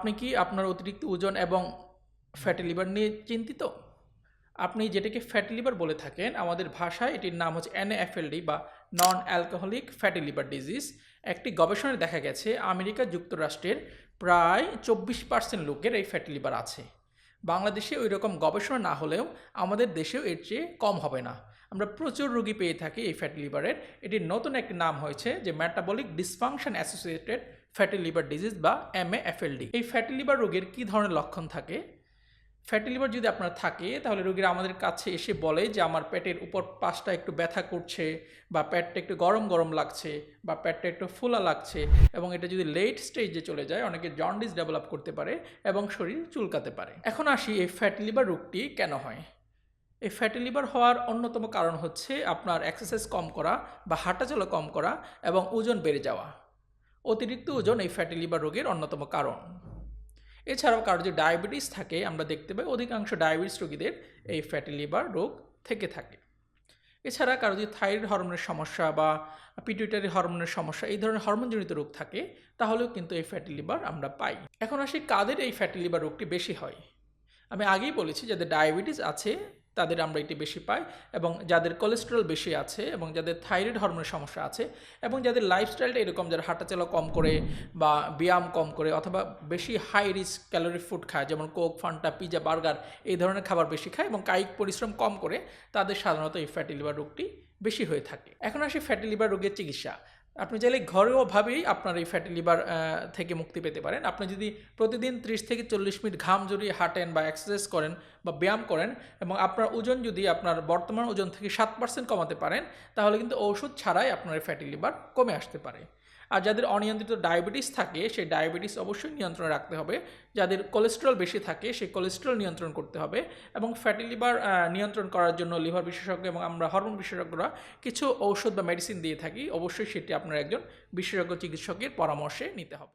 আপনি কি আপনার অতিরিক্ত ওজন এবং ফ্যাটি লিভার নিয়ে চিন্তিত? আপনি যেটাকে ফ্যাটি লিভার বলে থাকেন, আমাদের ভাষায় এটির নাম হচ্ছে এনএফএলডি বা non alcoholic fatty liver disease একটি গবেষণায় দেখা গেছে, আমেরিকা যুক্তরাষ্ট্রের প্রায় চব্বিশ পার্সেন্ট লোকের এই ফ্যাটি লিভার আছে। বাংলাদেশে ওই রকম গবেষণা না হলেও আমাদের দেশেও এর চেয়ে কম হবে না। আমরা প্রচুর রোগী পেয়ে থাকি এই ফ্যাটি লিভারের এটির নতুন একটি নাম হয়েছে যে metabolic dysfunction associated fatty liver disease বা এমএএফএলডি এই ফ্যাটি লিভার রোগের কী ধরনের লক্ষণ থাকে? ফ্যাটি লিভার যদি আপনার থাকে, তাহলে রোগীরা আমাদের কাছে এসে বলে যে, আমার পেটের উপর পাশটা একটু ব্যথা করছে বা পেটটা একটু গরম গরম লাগছে বা পেটটা একটু ফোলা লাগছে এবং এটা যদি লেট স্টেজে চলে যায়, অনেকে জন্ডিস ডেভেলপ করতে পারে এবং শরীর চুলকাতে পারে। এখন আসি এই ফ্যাটি লিভার রোগটি কেন হয়? এই ফ্যাটি লিভার হওয়ার অন্যতম কারণ হচ্ছে আপনার এক্সারসাইজ কম করা বা হাঁটাচলা কম করা এবং ওজন বেড়ে যাওয়া। অতিরিক্ত ওজন এই ফ্যাটি লিভার রোগের অন্যতম কারণ। এছাড়াও কারও যদি ডায়াবেটিস থাকে, আমরা দেখতে পাই অধিকাংশ ডায়াবেটিস রোগীদের এই ফ্যাটি লিভার রোগ থেকে থাকে। এছাড়া কারও যদি থাইরয়েড হরমোনের সমস্যা বা পিটুইটারি হরমোনের সমস্যা এই ধরনের হরমোনজনিত রোগ থাকে, তাহলেও কিন্তু এই ফ্যাটি লিভার আমরা পাই। এখন আসি কাদের এই ফ্যাটি লিভার রোগটি বেশি হয়? আমি আগেই বলেছি যাদের ডায়াবেটিস আছে তাদের আমরা এটি বেশি পাই এবং যাদের কোলেস্টেরল বেশি আছে এবং যাদের থাইরয়েড হরমোনের সমস্যা আছে এবং যাদের লাইফস্টাইলটা এরকম যারা হাঁটাচলা কম করে বা ব্যায়াম কম করে অথবা বেশি হাই রিস্ক ক্যালোরি ফুড খায়, যেমন কোক ফান্টা পিজা বার্গার এই ধরনের খাবার বেশি খায় এবং কায়িক পরিশ্রম কম করে, তাদের সাধারণত এই ফ্যাটি লিভার রোগটি বেশি হয়ে থাকে। এখন আসি ফ্যাটি লিভার রোগের চিকিৎসা। আপনি চাইলে ঘরোয়াভাবেই আপনার এই ফ্যাটি লিভার থেকে মুক্তি পেতে পারেন। আপনি যদি প্রতিদিন ত্রিশ থেকে চল্লিশ মিনিট ঘাম জড়িয়ে হাঁটেন বা এক্সারসাইজ করেন বা ব্যায়াম করেন এবং আপনার ওজন যদি আপনার বর্তমান ওজন থেকে সাত পার্সেন্ট কমাতে পারেন, তাহলে কিন্তু ওষুধ ছাড়াই আপনার এই ফ্যাটি লিভার কমে আসতে পারে। আর যাদের অনিয়ন্ত্রিত ডায়াবেটিস থাকে, সেই ডায়াবেটিস অবশ্যই নিয়ন্ত্রণে রাখতে হবে। যাদের কোলেস্ট্রল বেশি থাকে, সেই কোলেস্ট্রল নিয়ন্ত্রণ করতে হবে এবং ফ্যাটি লিভার নিয়ন্ত্রণ করার জন্য লিভার বিশেষজ্ঞ এবং আমরা হরমোন বিশেষজ্ঞরা কিছু ঔষধ বা মেডিসিন দিয়ে থাকি। অবশ্যই সেটি আপনার একজন বিশেষজ্ঞ চিকিৎসকের পরামর্শে নিতে হবে।